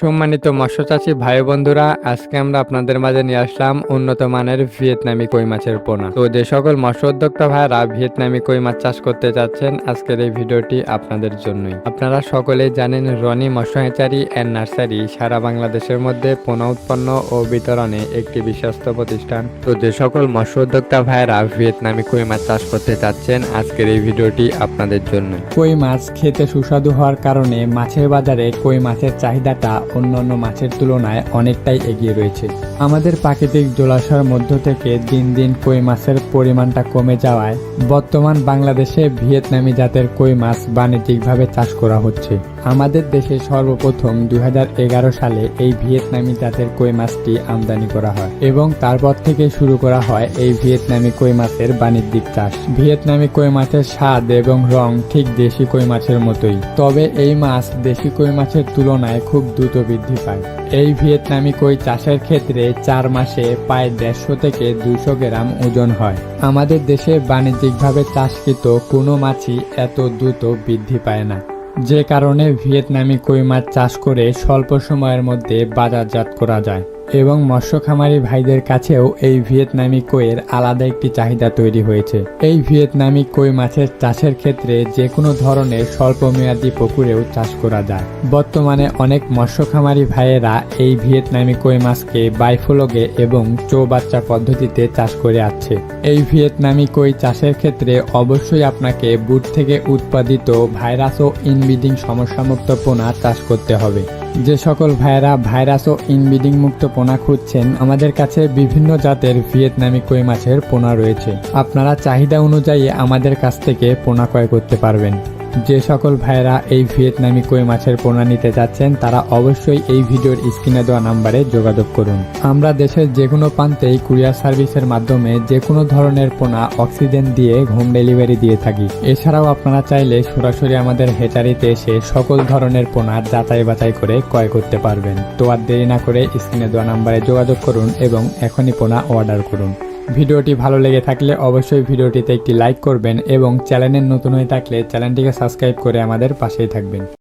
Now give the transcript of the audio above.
সম্মানিত মৎস্যচাষী ভাই বন্ধুরা আজকে আমরা আপনাদের মাঝে নিয়ে আসলাম উন্নত মানের ভিয়েতনামি কই মাছের পোনা। তো যে সকল মৎস্য উদ্যোক্তা ভাইরা ভিয়েতনামি কই মাছ চাষ করতে চাচ্ছেন আজকের এই ভিডিওটি আপনাদের জন্যই। আপনারা সকলে জানেন, রনি মৎস্য অ্যান্ড নার্সারি সারা বাংলাদেশের মধ্যে পোনা উৎপন্ন ও বিতরণে একটি বিশ্বস্ত প্রতিষ্ঠান। তো যে সকল মৎস্য উদ্যোক্তা ভাইরা ভিয়েতনামি কই মাছ চাষ করতে চাচ্ছেন আজকের এই ভিডিওটি আপনাদের জন্য কই মাছ খেতে সুস্বাদু হওয়ার কারণে মাছের বাজারে কই মাছের চাহিদাটা অন্যান্য মাছের তুলনায় অনেকটাই এগিয়ে রয়েছে। আমাদের প্রাকৃতিক জলাশয়ের মধ্য থেকে দিন দিন কই মাছের পরিমাণটা কমে যাওয়ায় বর্তমান বাংলাদেশে ভিয়েতনামি জাতের কই মাছ বাণিজ্যিকভাবে চাষ করা হচ্ছে। আমাদের দেশে সর্বপ্রথম দু হাজার এগারো সালে এই ভিয়েতনামি জাতের কই মাছটি আমদানি করা হয় এবং তারপর থেকে শুরু করা হয় এই ভিয়েতনামি কই মাছের বাণিজ্যিক চাষ। ভিয়েতনামি কই মাছের স্বাদ এবং রং ঠিক দেশি কই মাছের মতোই, তবে এই মাছ দেশি কই মাছের তুলনায় খুব দ্রুত বৃদ্ধি পায়। এই ভিয়েতনামি কই চাষের ক্ষেত্রে চার মাসে প্রায় দেড়শো থেকে দুশো গ্রাম ওজন হয়। আমাদের দেশে বাণিজ্যিকভাবে চাষকৃত কোনো মাছই এত দ্রুত বৃদ্ধি পায় না। যে কারণে ভিয়েতনামি কই মাছ চাষ করে স্বল্প সময়ের মধ্যে বাজারজাত করা যায়। এবং মৎস্য খামারি ভাইদের কাছেও এই ভিয়েতনামি কইয়ের আলাদা একটি চাহিদা তৈরি হয়েছে। এই ভিয়েতনামি কই মাছের চাষের ক্ষেত্রে যে কোনো ধরনের স্বল্প মেয়াদী পুকুরেও চাষ করা যায়। বর্তমানে অনেক মৎস্য খামারি ভাইয়েরা এই ভিয়েতনামি কই মাছকে বাইফোলগে এবং চৌবাচ্চা পদ্ধতিতে চাষ করে আসছে এই ভিয়েতনামি কই চাষের ক্ষেত্রে অবশ্যই আপনাকে বুট থেকে উৎপাদিত ভাইরাস ও ইনব্রিডিং সমস্যামুক্ত পোনা চাষ করতে হবে। যে সকল ভাইরা ভাইরাস ও ইনব্রিডিং মুক্ত পোনা খুঁজছেন, আমাদের কাছে বিভিন্ন জাতের ভিয়েতনামি কই মাছের পোনা রয়েছে। আপনারা চাহিদা অনুযায়ী আমাদের কাছ থেকে পোনা ক্রয় করতে পারবেন। যে সকল ভাইয়েরা এই ভিয়েতনামি কই মাছের পোনা নিতে যাচ্ছেন, তারা অবশ্যই এই ভিডিওর স্ক্রিনে দেওয়া নাম্বারে যোগাযোগ করুন। আমরা দেশের যে কোনো প্রান্তেই কুরিয়ার সার্ভিসের মাধ্যমে যে কোনো ধরনের পোনা অক্সিজেন দিয়ে হোম ডেলিভারি দিয়ে থাকি। এছাড়াও আপনারা চাইলে সরাসরি আমাদের হেচারিতে এসে সকল ধরনের পোনার যাচাই বাছাই করে ক্রয় করতে পারবেন। তো আর দেরি না করে স্ক্রিনে দেওয়া নাম্বারে যোগাযোগ করুন এবং এখনই পোনা অর্ডার করুন। ভিডিওটি ভালো লেগে থাকলে অবশ্যই ভিডিওটিতে একটি লাইক করবেন এবং চ্যানেলের নতুন হয়ে থাকলে চ্যানেলটিকে সাবস্ক্রাইব করে আমাদের পাশেই থাকবেন।